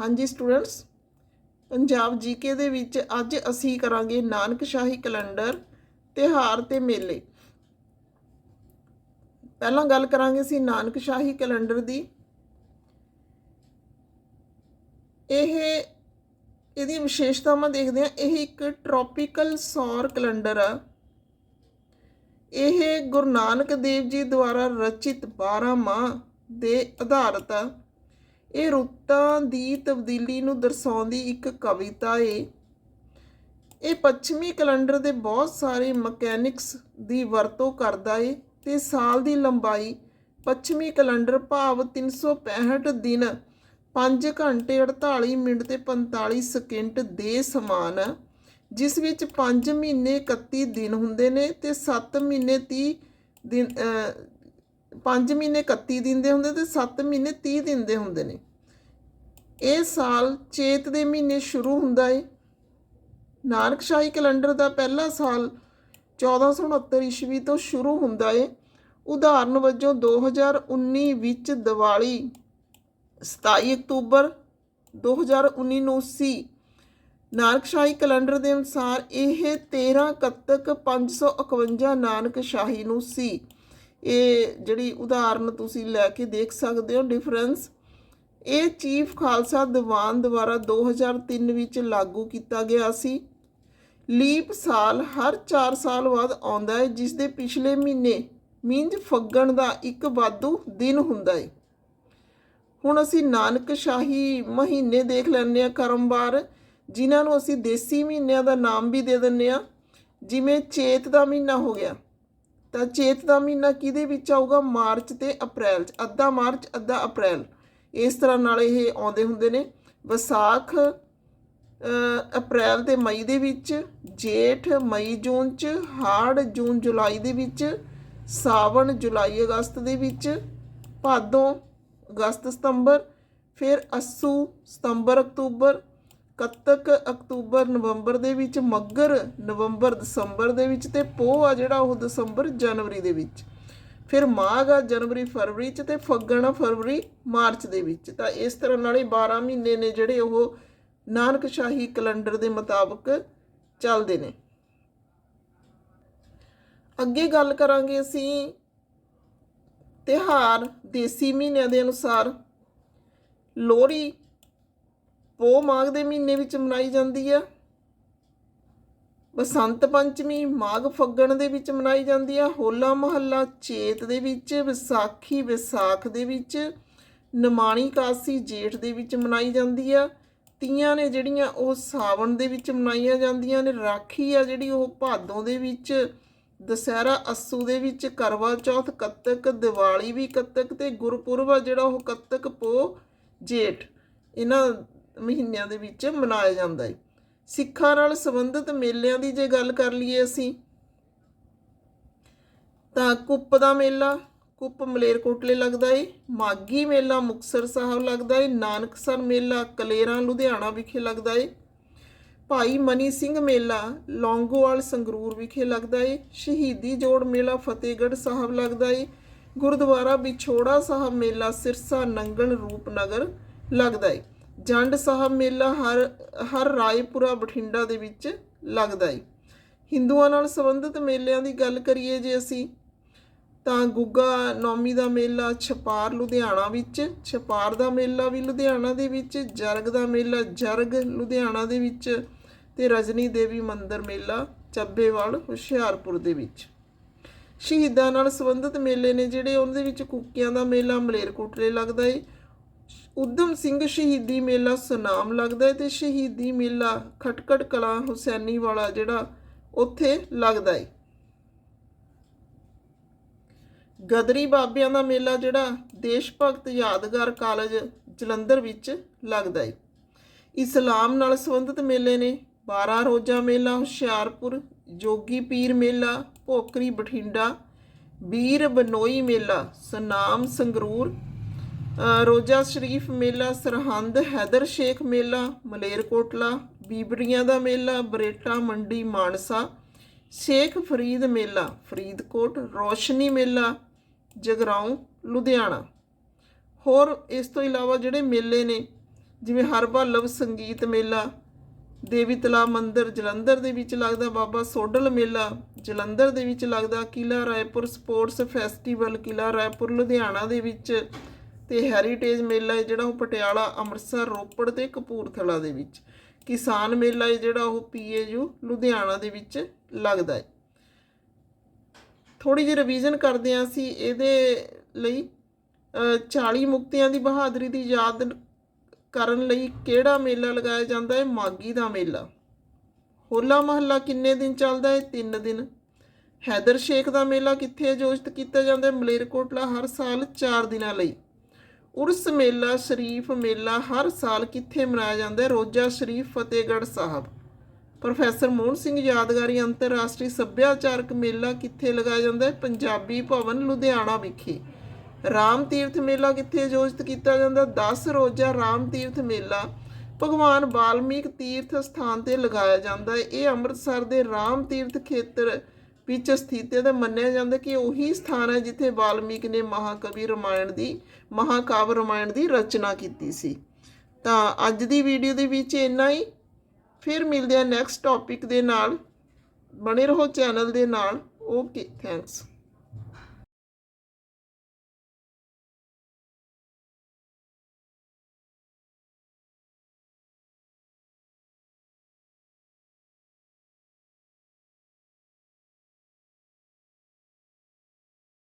ਹਾਂਜੀ students, Punjab GK ਦੇ ਵਿੱਚ ਅੱਜ ਅਸੀਂ ਕਰਾਂਗੇ ਨਾਨਕਸ਼ਾਹੀ ਕੈਲੰਡਰ, ਤਿਉਹਾਰ ਤੇ ਮੇਲੇ। ਪਹਿਲਾਂ ਗੱਲ ਕਰਾਂਗੇ ਅਸੀਂ ਨਾਨਕਸ਼ਾਹੀ ਕੈਲੰਡਰ ਦੀ। ਇਹ, ਇਹਦੀ ਵਿਸ਼ੇਸ਼ਤਾਵਾਂ ਦੇਖਦੇ ਹਾਂ। ਇਹ ਇੱਕ ਟ੍ਰੋਪੀਕਲ ਸੌਰ ਕੈਲੰਡਰ ਆ। ਇਹ ਗੁਰੂ ਨਾਨਕ ਦੇਵ ਜੀ ਦੁਆਰਾ ਰਚਿਤ 12 ਮਾਹ ਦੇ ਆਧਾਰਿਤ ਆ। ਇਹ ਰੁੱਤਾਂ ਦੀ ਤਬਦੀਲੀ ਨੂੰ ਦਰਸਾਉਂਦੀ ਇੱਕ ਕਵਿਤਾ ਏ। ਇਹ ਪੱਛਮੀ ਕੈਲੰਡਰ ਦੇ ਬਹੁਤ ਸਾਰੇ ਮਕੈਨਿਕਸ ਦੀ ਵਰਤੋਂ ਕਰਦਾ ਏ ਤੇ ਸਾਲ ਦੀ ਲੰਬਾਈ ਪੱਛਮੀ ਕੈਲੰਡਰ ਭਾਵ 365 ਦਿਨ 5 ਘੰਟੇ 48 ਮਿੰਟ ਤੇ 45 ਸਕਿੰਟ ਦੇ ਸਮਾਨ ਆ ਜਿਸ ਵਿੱਚ 5 ਮਹੀਨੇ 31 ਦਿਨ ਹੁੰਦੇ ਨੇ ਤੇ 7 ਮਹੀਨੇ 30 ਦਿਨ 5 ਮਹੀਨੇ 31 ਦਿਨ ਦੇ ਹੁੰਦੇ ਤੇ 7 ਮਹੀਨੇ 30 ਦਿਨ ਦੇ ਹੁੰਦੇ ਨੇ। ਇਹ ਸਾਲ ਚੇਤ ਦੇ ਮਹੀਨੇ ਸ਼ੁਰੂ ਹੁੰਦਾ ਏ। ਨਾਨਕਸ਼ਾਹੀ ਕੈਲੰਡਰ ਦਾ ਪਹਿਲਾ ਸਾਲ 1469 ਈਸਵੀ ਤੋਂ ਸ਼ੁਰੂ ਹੁੰਦਾ ਏ। ਉਦਾਹਰਨ ਵਜੋਂ 2019 ਵਿੱਚ ਦੀਵਾਲੀ 27 ਅਕਤੂਬਰ 2019 ਨੂੰ ਸੀ। ਨਾਨਕਸ਼ਾਹੀ ਕੈਲੰਡਰ ਦੇ ਅਨੁਸਾਰ ਇਹ 13 ਕੱਤਕ 551 ਨਾਨਕਸ਼ਾਹੀ ਨੂੰ ਸੀ। ਇਹ ਜਿਹੜੀ ਉਦਾਹਰਨ ਤੁਸੀਂ ਲੈ ਕੇ ਦੇਖ ਸਕਦੇ ਹੋ ਡਿਫਰੈਂਸ ਇਹ ਚੀਫ ਖਾਲਸਾ ਦੀਵਾਨ ਦੁਆਰਾ 2003 ਵਿੱਚ ਲਾਗੂ ਕੀਤਾ ਗਿਆ ਸੀ। ਲੀਪ ਸਾਲ ਹਰ 4 ਸਾਲ ਬਾਅਦ ਆਉਂਦਾ ਹੈ ਜਿਸ ਦੇ ਪਿਛਲੇ ਮਹੀਨੇ ਮੀਂਜ ਫੱਗਣ ਦਾ ਇੱਕ ਵਾਧੂ ਦਿਨ ਹੁੰਦਾ ਹੈ। ਹੁਣ ਅਸੀਂ ਨਾਨਕ ਸ਼ਾਹੀ ਮਹੀਨੇ ਦੇਖ ਲੈਂਦੇ ਆ ਕਰਮਵਾਰ, ਜਿਨ੍ਹਾਂ ਨੂੰ ਅਸੀਂ ਦੇਸੀ ਮਹੀਨਿਆਂ ਦਾ ਨਾਮ ਵੀ ਦੇ ਦਿੰਦੇ ਆ ਜਿਵੇਂ ਚੇਤ ਦਾ ਮਹੀਨਾ ਹੋ ਗਿਆ। ਤਾਂ ਚੇਤ ਦਾ ਮਹੀਨਾ ਕਿਹਦੇ ਵਿੱਚ ਆਊਗਾ? ਮਾਰਚ ਤੇ ਅਪ੍ਰੈਲ ਚ। ਅੱਧਾ ਮਾਰਚ, ਅੱਧਾ ਅਪ੍ਰੈਲ। ਇਸ ਤਰ੍ਹਾਂ ਨਾਲ ਇਹ ਆਉਂਦੇ ਹੁੰਦੇ ਨੇ। ਵਿਸਾਖ ਅਪ੍ਰੈਲ ਤੇ ਮਈ ਦੇ ਵਿੱਚ, ਜੇਠ ਮਈ ਜੂਨ ਚ, ਹਾੜ ਜੂਨ ਜੁਲਾਈ ਦੇ ਵਿੱਚ, ਸਾਵਣ ਜੁਲਾਈ ਅਗਸਤ ਦੇ ਵਿੱਚ, ਭਾਦੋਂ ਅਗਸਤ ਸਤੰਬਰ, ਫਿਰ ਅੱਸੂ ਸਤੰਬਰ ਅਕਤੂਬਰ ਕੱਤਕ ਅਕਤੂਬਰ ਨਵੰਬਰ ਦੇ ਵਿੱਚ, ਮੱਗਰ ਨਵੰਬਰ ਦਸੰਬਰ ਦੇ ਵਿੱਚ ਤੇ ਪੋਹ ਆ ਜਿਹੜਾ ਉਹ ਦਸੰਬਰ ਜਨਵਰੀ ਦੇ ਵਿੱਚ। ਫਿਰ ਮਾਘ ਆ ਜਨਵਰੀ ਫਰਵਰੀ ਚ ਤੇ ਫੱਗਣ ਆ ਫਰਵਰੀ ਮਾਰਚ ਦੇ ਵਿੱਚ। ਤਾਂ ਇਸ ਤਰ੍ਹਾਂ ਨਾਲ ਹੀ 12 ਮਹੀਨੇ ਨੇ ਜਿਹੜੇ ਉਹ ਨਾਨਕ ਸ਼ਾਹੀ ਕੈਲੰਡਰ ਦੇ ਮੁਤਾਬਕ ਚੱਲਦੇ ਨੇ। ਅੱਗੇ ਗੱਲ ਕਰਾਂਗੇ ਅਸੀਂ ਤਿਹਾਰ ਦੇਸੀ ਮਹੀਨਿਆਂ ਦੇ ਅਨੁਸਾਰ। ਲੋਹੜੀ ਪੋ ਮਾਘ ਦੇ ਮਹੀਨੇ ਵਿੱਚ ਮਨਾਈ ਜਾਂਦੀ ਆ। ਬਸੰਤ ਪੰਚਮੀ ਮਾਘ ਫੱਗਣ ਦੇ ਵਿੱਚ ਮਨਾਈ ਜਾਂਦੀ ਆ। ਹੋਲਾ ਮਹੱਲਾ ਚੇਤ ਦੇ ਵਿੱਚ, ਵਿਸਾਖੀ ਵਿਸਾਖ ਦੇ ਵਿੱਚ, ਨਮਾਣੀ ਕਾਸੀ ਜੇਠ ਦੇ ਵਿੱਚ ਮਨਾਈ ਜਾਂਦੀ ਆ। ਤੀਆਂ ਨੇ ਜਿਹੜੀਆਂ ਉਹ ਸਾਵਣ ਦੇ ਵਿੱਚ ਮਨਾਈਆਂ ਜਾਂਦੀਆਂ ਨੇ। ਰਾਖੀ ਆ ਜਿਹੜੀ ਉਹ ਭਾਦੋਂ ਦੇ ਵਿੱਚ, ਦਸਹਿਰਾ ਅੱਸੂ ਦੇ ਵਿੱਚ, ਕਰਵਾ ਚੌਥ ਕੱਤਕ, ਦੀਵਾਲੀ ਵੀ ਕੱਤਕ ਤੇ ਗੁਰਪੁਰਬ ਆ ਜਿਹੜਾ ਉਹ ਕੱਤਕ ਪੋ ਜੇਠ। ਇਹਨਾਂ ਮਹੀਨਿਆਂ ਦੇ ਵਿੱਚ ਮਨਾਇਆ ਜਾਂਦਾ ਹੈ ਸਿੱਖਾਂ ਨਾਲ ਸੰਬੰਧਿਤ ਮੇਲਿਆਂ ਦੀ ਜੇ ਗੱਲ ਕਰ ਲਈਏ ਅਸੀਂ, ਤਾਂ ਕੁੱਪ ਦਾ ਮੇਲਾ, ਕੁੱਪ ਮਲੇਰਕੋਟਲੇ ਲੱਗਦਾ ਏ। ਮਾਗੀ ਮੇਲਾ ਮੁਕਤਸਰ ਸਾਹਿਬ ਲੱਗਦਾ ਏ। ਨਾਨਕਸਰ ਮੇਲਾ ਕਲੇਰਾਂ, ਲੁਧਿਆਣਾ ਵਿਖੇ ਲੱਗਦਾ ਏ। ਭਾਈ ਮਨੀ ਸਿੰਘ ਮੇਲਾ ਲੌਂਗੋਵਾਲ ਸੰਗਰੂਰ ਵਿਖੇ ਲੱਗਦਾ ਏ। ਸ਼ਹੀਦੀ ਜੋੜ ਮੇਲਾ ਫਤਿਹਗੜ੍ਹ ਸਾਹਿਬ ਲੱਗਦਾ ਏ। ਗੁਰਦੁਆਰਾ ਵਿਛੋੜਾ ਸਾਹਿਬ ਮੇਲਾ ਸਿਰਸਾ ਨੰਗਲ ਰੂਪਨਗਰ ਲੱਗਦਾ ਏ। ਜੰਡ ਸਾਹਿਬ ਮੇਲਾ ਹਰ ਹਰ ਰਾਏਪੁਰਾ ਬਠਿੰਡਾ ਦੇ ਵਿੱਚ ਲੱਗਦਾ ਏ। ਹਿੰਦੂਆਂ ਨਾਲ ਸੰਬੰਧਿਤ ਮੇਲਿਆਂ ਦੀ ਗੱਲ ਕਰੀਏ ਜੇ ਅਸੀਂ, ਤਾਂ ਗੁੱਗਾ ਨੌਮੀ ਦਾ ਮੇਲਾ ਛਪਾਰ ਲੁਧਿਆਣਾ ਵਿੱਚ, ਛਪਾਰ ਦਾ ਮੇਲਾ ਵੀ ਲੁਧਿਆਣਾ ਦੇ ਵਿੱਚ, ਜਰਗ ਦਾ ਮੇਲਾ ਜਰਗ ਲੁਧਿਆਣਾ ਦੇ ਵਿੱਚ ਤੇ ਰਜਨੀ ਦੇਵੀ ਮੰਦਿਰ ਮੇਲਾ ਚੱਬੇਵਾਲ ਹੁਸ਼ਿਆਰਪੁਰ ਦੇ ਵਿੱਚ। ਸ਼ਹੀਦਾਂ ਨਾਲ ਸੰਬੰਧਿਤ ਮੇਲੇ ਨੇ ਜਿਹੜੇ ਉਹਨਾਂ ਦੇ ਵਿੱਚ ਕੁੱਕਿਆਂ ਦਾ ਮੇਲਾ ਮਲੇਰਕੋਟਲੇ ਲੱਗਦਾ ਏ ਉਦਮ ਸਿੰਘ ਸ਼ਹੀਦੀ ਮੇਲਾ ਸੁਨਾਮ ਲੱਗਦਾ ਹੈ ਤੇ ਸ਼ਹੀਦੀ ਮੇਲਾ ਖਟਕੜ ਕਲਾਂ ਹੁਸੈਨੀ ਵਾਲਾ ਜਿਹੜਾ ਉੱਥੇ ਲੱਗਦਾ ਏ ਗਦਰੀ ਬਾਬਿਆਂ ਦਾ ਮੇਲਾ ਜਿਹੜਾ ਦੇਸ਼ ਭਗਤ ਯਾਦਗਾਰ ਕਾਲਜ ਜਲੰਧਰ ਵਿੱਚ ਲੱਗਦਾ ਏ ਇਸਲਾਮ ਨਾਲ ਸੰਬੰਧਿਤ ਮੇਲੇ ਨੇ 12 ਰੋਜ਼ਾ ਮੇਲਾ, ਹੁਸ਼ਿਆਰਪੁਰ, ਜੋਗੀ ਪੀਰ ਮੇਲਾ, ਭੋਕਰੀ ਬਠਿੰਡਾ ਵੀਰ ਬਨੋਈ ਮੇਲਾ, ਸਨਾਮ ਸੰਗਰੂਰ ਰੋਜ਼ਾ ਸ਼ਰੀਫ ਮੇਲਾ, ਸਰਹੰਦ ਹੈਦਰ ਸ਼ੇਖ ਮੇਲਾ, ਮਲੇਰਕੋਟਲਾ, ਬੀਬੜੀਆਂ ਦਾ ਮੇਲਾ, ਬਰੇਟਾ, ਮੰਡੀ, ਮਾਨਸਾ, ਸ਼ੇਖ ਫਰੀਦ ਮੇਲਾ, ਫਰੀਦਕੋਟ, ਰੋਸ਼ਨੀ ਮੇਲਾ, ਜਗਰਾਉਂ, ਲੁਧਿਆਣਾ। ਹੋਰ ਇਸ ਤੋਂ ਇਲਾਵਾ ਜਿਹੜੇ ਮੇਲੇ ਨੇ, ਜਿਵੇਂ ਹਰਬਲਵ ਸੰਗੀਤ ਮੇਲਾ, ਦੇਵੀ ਤਲਾ ਮੰਦਿਰ, ਜਲੰਧਰ ਦੇ ਵਿੱਚ ਲੱਗਦਾ ਬਾਬਾ ਸੋਡਲ ਮੇਲਾ, ਜਲੰਧਰ ਦੇ ਵਿੱਚ ਲੱਗਦਾ ਕਿਲਾ ਰਾਏਪੁਰ ਸਪੋਰਟਸ ਫੈਸਟੀਵਲ ਕਿਲਾ ਰਾਏਪੁਰ ਲੁਧਿਆਣਾ ਦੇ ਵਿੱਚ ਤੇ ਹੈਰੀਟੇਜ ਮੇਲਾ ਹੈ ਜਿਹੜਾ ਉਹ ਪਟਿਆਲਾ ਅੰਮ੍ਰਿਤਸਰ ਰੋਪੜ ਤੇ ਕਪੂਰਥਲਾ ਦੇ ਵਿੱਚ। ਕਿਸਾਨ ਮੇਲਾ ਹੈ ਜਿਹੜਾ ਉਹ ਪੀਏਯੂ ਲੁਧਿਆਣਾ ਦੇ ਵਿੱਚ ਲੱਗਦਾ ਹੈ। ਥੋੜੀ ਜਿਹੀ ਰਿਵੀਜ਼ਨ ਕਰਦੇ ਹਾਂ ਅਸੀਂ ਇਹਦੇ ਲਈ। ਅ, 40 ਮੁਕਤਿਆਂ ਦੀ ਬਹਾਦਰੀ ਦੀ ਯਾਦ ਕਰਨ ਲਈ ਕਿਹੜਾ ਮੇਲਾ ਲਗਾਇਆ ਜਾਂਦਾ ਹੈ? ਮਾਗੀ ਦਾ ਮੇਲਾ। ਹੋਲਾ ਮਹੱਲਾ ਕਿੰਨੇ ਦਿਨ ਚੱਲਦਾ ਹੈ? 3 ਦਿਨ। ਹੈਦਰ ਸ਼ੇਖ ਦਾ ਮੇਲਾ ਕਿੱਥੇ ਆਯੋਜਿਤ ਕੀਤਾ ਜਾਂਦਾ ਹੈ? ਮਲੇਰਕੋਟਲਾ ਹਰ ਸਾਲ 4 ਦਿਨਾਂ ਲਈ। ਉਰਸ ਮੇਲਾ, ਸ਼ਰੀਫ ਮੇਲਾ, ਹਰ ਸਾਲ ਕਿੱਥੇ ਮਨਾਇਆ ਜਾਂਦਾ ਹੈ? ਰੋਜ਼ਾ ਸ਼ਰੀਫ, ਫਤਿਹਗੜ੍ਹ ਸਾਹਿਬ। ਪ੍ਰੋਫੈਸਰ ਮੋਹਨ ਸਿੰਘ ਯਾਦਗਾਰੀ ਅੰਤਰਰਾਸ਼ਟਰੀ ਸੱਭਿਆਚਾਰਕ ਮੇਲਾ ਕਿੱਥੇ ਲਗਾਇਆ ਜਾਂਦਾ ਹੈ? ਪੰਜਾਬੀ ਭਵਨ, ਲੁਧਿਆਣਾ ਵਿਖੇ। ਰਾਮ ਤੀਰਥ ਮੇਲਾ ਕਿੱਥੇ ਆਯੋਜਿਤ ਕੀਤਾ ਜਾਂਦਾ? 10 ਰੋਜ਼ਾ ਰਾਮ ਤੀਰਥ ਮੇਲਾ ਭਗਵਾਨ ਵਾਲਮੀਕ ਤੀਰਥ ਸਥਾਨ ਤੇ ਲਗਾਇਆ ਜਾਂਦਾ ਹੈ। ਇਹ ਅੰਮ੍ਰਿਤਸਰ ਦੇ ਰਾਮ ਤੀਰਥ ਖੇਤਰ ਵਿੱਚ ਸਥਿਤ ਹੈ ਤਾਂ ਮੰਨਿਆ ਜਾਂਦਾ ਕਿ ਉਹੀ ਸਥਾਨ ਹੈ ਜਿੱਥੇ ਵਾਲਮੀਕ ਨੇ ਮਹਾਕਵੀ ਰਾਮਾਇਣ ਦੀ, ਮਹਾਕਾਵ ਰਾਮਾਇਣ ਦੀ ਰਚਨਾ ਕੀਤੀ ਸੀ। ਤਾਂ ਅੱਜ ਦੀ ਵੀਡੀਓ ਦੇ ਵਿੱਚ ਇੰਨਾ ਹੀ। ਫਿਰ ਮਿਲਦੇ ਆ ਨੈਕਸਟ ਟੌਪਿਕ ਦੇ ਨਾਲ। ਬਣੇ ਰਹੋ ਚੈਨਲ ਦੇ ਨਾਲ। Okay thanks